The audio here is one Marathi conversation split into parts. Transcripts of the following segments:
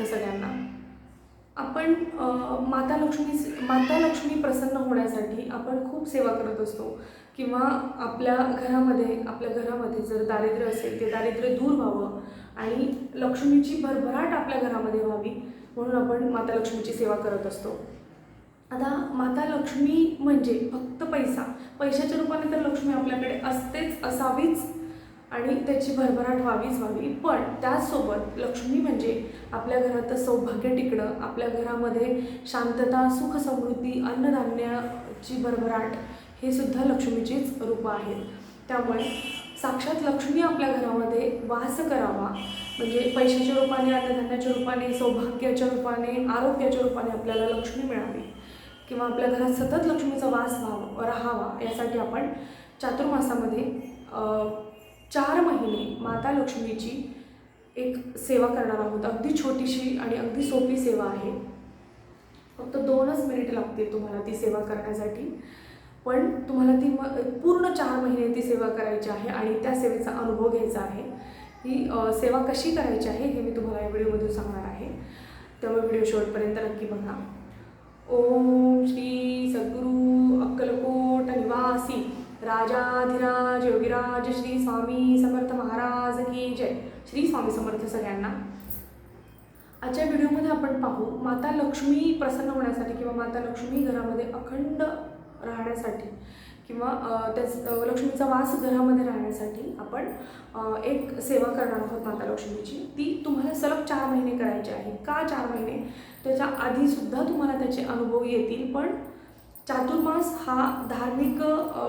समर्थ सगळ्यांना. आपण माता लक्ष्मी माता लक्ष्मी प्रसन्न होण्यासाठी आपण खूप सेवा करत असतो. किंवा आपल्या घरामध्ये आपल्या घरामध्ये जर दारिद्र्य असेल ते दारिद्र्य दूर व्हावं आणि लक्ष्मीची भरभराट आपल्या घरामध्ये व्हावी म्हणून आपण माता लक्ष्मीची सेवा करत असतो. आता माता लक्ष्मी म्हणजे फक्त पैसा. पैशाच्या रूपाने तर लक्ष्मी आपल्याकडे असतेच असावीच आणि त्याची भरभराट व्हावीच व्हावी. पण त्याचसोबत लक्ष्मी म्हणजे आपल्या घरात सौभाग्य टिकणं आपल्या घरामध्ये शांतता सुख समृद्धी अन्नधान्याची भरभराट हे सुद्धा लक्ष्मीचीच रूपं आहेत. त्यामुळे साक्षात लक्ष्मी आपल्या घरामध्ये वास करावा. म्हणजे पैशाच्या रूपाने अन्नधान्याच्या रूपाने सौभाग्याच्या रूपाने आरोग्याच्या रूपाने आपल्याला लक्ष्मी मिळावी. किंवा आपल्या घरात सतत लक्ष्मीचा वास व्हावा राहावा यासाठी आपण चातुर्मासामध्ये चार महिने माता लक्ष्मीची एक सेवा करणार आहोत. अगदी छोटीशी आणि अगदी सोपी सेवा आहे. फक्त दोनच मिनिट लागतील तुम्हाला ती सेवा करण्यासाठी. पण तुम्हाला ती म पूर्ण चार महिने ती सेवा करायची आहे आणि त्या सेवेचा अनुभव घ्यायचा आहे. ही सेवा कशी करायची आहे हे मी तुम्हाला या व्हिडिओमधून सांगणार आहे. त्यामुळे व्हिडिओ शेवटपर्यंत नक्की बघा. ओम श्री सद्गुरू अक्कलकोट निवासी. राजाधिराज योगीराज श्री स्वामी समर्थ महाराज की जय. श्री स्वामी समर्थ सगळ्यांना. आजच्या व्हिडिओमध्ये आपण पाहू माता लक्ष्मी प्रसन्न होण्यासाठी किंवा माता लक्ष्मी घरामध्ये अखंड राहण्यासाठी किंवा त्याच लक्ष्मीचा वास घरामध्ये राहण्यासाठी आपण एक सेवा करणार आहोत माता लक्ष्मीची. ती तुम्हाला सलग चार महिने करायची आहे. का चार महिने? त्याच्या आधीसुद्धा तुम्हाला त्याचे अनुभव येतील पण चातुर्मास हा धार्मिक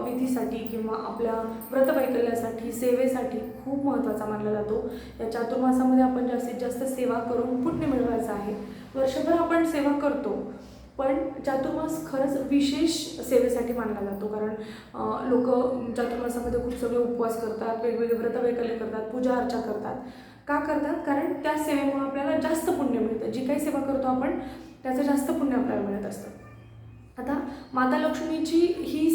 विधीसाठी किंवा आपल्या व्रतवैकल्यासाठी सेवेसाठी खूप महत्त्वाचा मानला जातो. या चातुर्मासामध्ये आपण जास्तीत जास्त सेवा करून पुण्य मिळवायचं आहे. वर्षभर आपण सेवा करतो पण चातुर्मास खरंच विशेष सेवेसाठी मानला जातो. कारण लोक चातुर्मासामध्ये खूप सगळे उपवास करतात वेगवेगळे व्रतवैकल्य करतात पूजा अर्चा करतात. का करतात? कारण त्या सेवेमुळे आपल्याला जास्त पुण्य मिळतं. जी काही सेवा करतो आपण त्याचं जास्त पुण्य आपल्याला मिळत असतं. आता माता लक्ष्मीची ही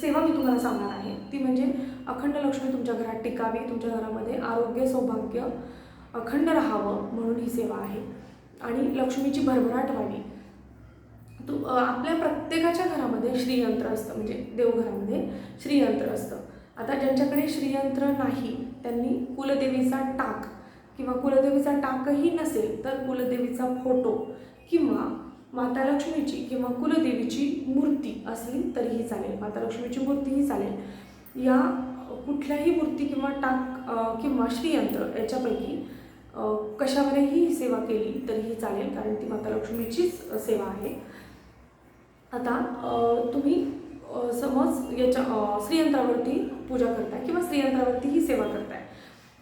सेवा मी तुम्हाला सांगणार आहे. ती म्हणजे अखंड लक्ष्मी तुमच्या घरात टिकावी तुमच्या घरामध्ये आरोग्य सौभाग्य अखंड राहावं म्हणून ही सेवा आहे. आणि लक्ष्मीची भरभराट व्हावी. तू आपल्या प्रत्येकाच्या घरामध्ये श्रीयंत्र असतं म्हणजे देवघरामध्ये श्रीयंत्र असतं. आता ज्यांच्याकडे श्रीयंत्र नाही त्यांनी कुलदेवीचा टाक किंवा कुलदेवीचा टाकही नसेल तर कुलदेवीचा फोटो किंवा माता लक्ष्मीची किंवा कुलदेवीची मूर्ती असली तरीही चालेल. माता लक्ष्मीची मूर्तीही चालेल. या कुठल्याही मूर्ती किंवा टाक किंवा श्रीयंत्र याच्यापैकी अ, कशावरही ही सेवा केली तरीही चालेल कारण ती माता लक्ष्मीचीच सेवा आहे. आता तुम्ही समज याच्या श्रीयंत्रावरती पूजा करताय किंवा श्रीयंत्रावरती ही सेवा करताय.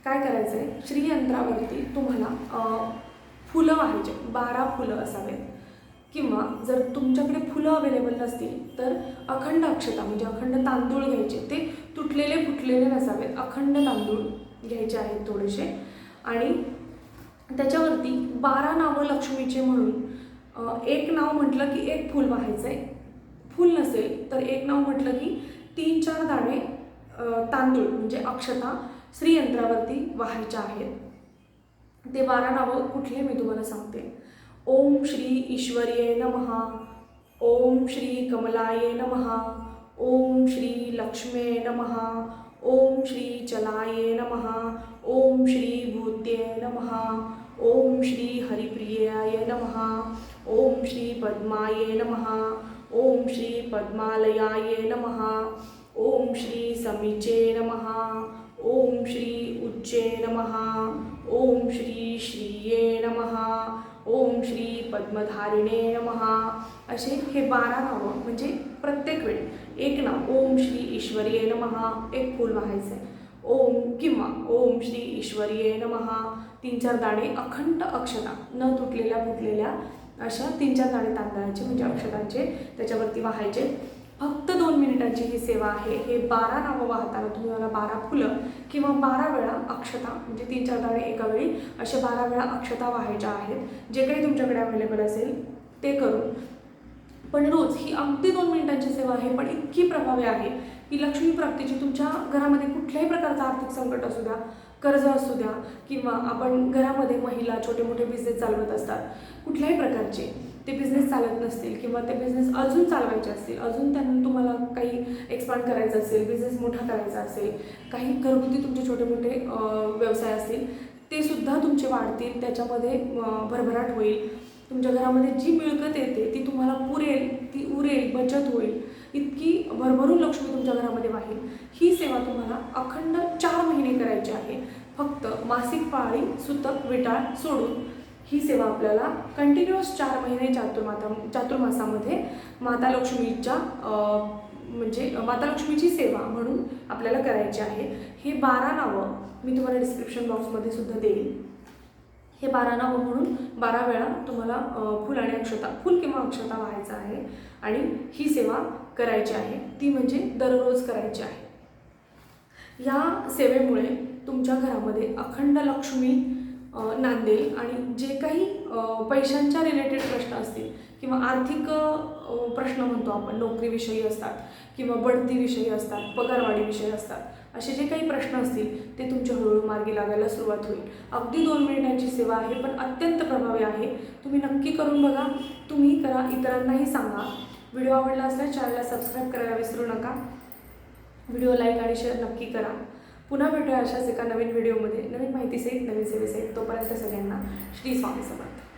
काय करायचं आहे श्रीयंत्रावरती तुम्हाला फुलं व्हायचे. बारा फुलं असावेत. किंवा जर तुमच्याकडे फुलं अवेलेबल नसतील तर अखंड अक्षता म्हणजे अखंड तांदूळ घ्यायचे ते तुटलेले फुटलेले नसावेत. अखंड तांदूळ घ्यायचे आहेत थोडेसे. आणि त्याच्यावरती बारा नावं लक्ष्मीचे म्हणून एक नाव म्हटलं की एक फूल व्हायचं आहे फूल नसेल तर एक नाव म्हटलं की तीन चार दाणे तांदूळ म्हणजे अक्षता श्रीयंत्रावरती व्हायच्या आहेत. ते बारा नावं कुठले मी तुम्हाला सांगते. ओम श्री ईश्वर्ये नमः ओम श्री कमलाय नमः ओम श्री लक्ष्मे नमः ओम श्री चलाय नमः ओम श्री भूत्ये नमः ओम श्री हरिप्रियाय नमः ओम श्री पद्माय नमः ओम श्री पद्मालयाय नमः ओम श्री समीचे नमः ओम श्री उच्चे नमः ओम श्री श्रीये नमः ओम श्री पद्मधारिणे महा असे हे बारा नावं म्हणजे प्रत्येक वेळी. एक नाव ओम श्री ईश्वरीय महा एक फूल व्हायचं आहे ओम किंवा ओम श्री ईश्वरीय महा तीन चार दाणे अखंड अक्षता न तुटलेल्या फुटलेल्या अशा तीन चार दाणे तांदळाचे म्हणजे अक्षतांचे त्याच्यावरती वाहायचे. फक्त दोन मिनिटांची ही सेवा आहे. हे बारा नावं वाहताना तुम्ही मला बारा फुलं किंवा बारा वेळा अक्षता म्हणजे तीन चार दाणे एका वेळी अशा बारा वेळा अक्षता व्हायच्या आहेत. जे काही तुमच्याकडे अवेलेबल असेल ते करू पण रोज ही अगदी दोन मिनिटांची सेवा आहे पण इतकी प्रभावी आहे. की लक्ष्मी प्राप्तीची तुमच्या घरामध्ये कुठल्याही प्रकारचा आर्थिक संकट असू द्या कर्ज असू द्या किंवा आपण घरामध्ये महिला छोटे मोठे बिझनेस चालवत असतात कुठल्याही प्रकारचे ते बिझनेस चालत नसतील किंवा ते बिझनेस अजून चालवायचे असतील अजून त्यांना तुम्हाला काही एक्सपांड करायचं असेल बिझनेस मोठा करायचा असेल काही घरगुती तुमचे छोटे मोठे व्यवसाय असतील ते सुद्धा तुमचे वाढतील त्याच्यामध्ये भरभराट होईल. तुमच्या घरामध्ये जी मिळकत येते ती तुम्हाला पुरेल ती उरेल बचत होईल. इतकी भरभरून लक्ष्मी तुमच्या घरामध्ये वाहील. ही सेवा तुम्हाला अखंड चार महिने करायची आहे. फक्त मासिक पाळी सुतक विटाळ सोडून. ही सेवा आपल्याला कंटिन्युअस चार महिने चातुर्माता चातुर्मासामध्ये माता लक्ष्मीच्या म्हणजे माता लक्ष्मीची सेवा म्हणून आपल्याला करायची आहे. हे बारा नावं मी तुम्हाला डिस्क्रिप्शन बॉक्समध्ये सुद्धा देईन. हे बारा नावं म्हणून बारा वेळा तुम्हाला फुल आणि अक्षता फुल किंवा अक्षता व्हायचं आहे आणि ही सेवा करायची आहे. ती म्हणजे दररोज करायची आहे. या सेवेमुळे तुमच्या घरामध्ये अखंड लक्ष्मी नांदेल आणि जे काही पैशांच्या रिलेटेड प्रश्न असतील किंवा आर्थिक प्रश्न म्हणतो आपण नोकरीविषयी असतात किंवा बढतीविषयी असतात पगारवाढीविषयी असतात असे जे काही प्रश्न असतील ते तुमच्या हळूहळू मार्गी लागायला सुरुवात होईल. अगदी दोन मिनिटांची सेवा आहे पण अत्यंत प्रभावी आहे. तुम्ही नक्की करून बघा. तुम्ही करा इतरांनाही सांगा. व्हिडिओ आवडला असल्यास चॅनलला सबस्क्राईब करायला विसरू नका. व्हिडिओ लाईक आणि शेअर नक्की करा. पुन्हा भेटूया अशाच एका नवीन व्हिडिओमध्ये. नवीन माहितीसहित नवीन सेवेसहित तोपर्यंत सगळ्यांना श्री स्वामी समर्थ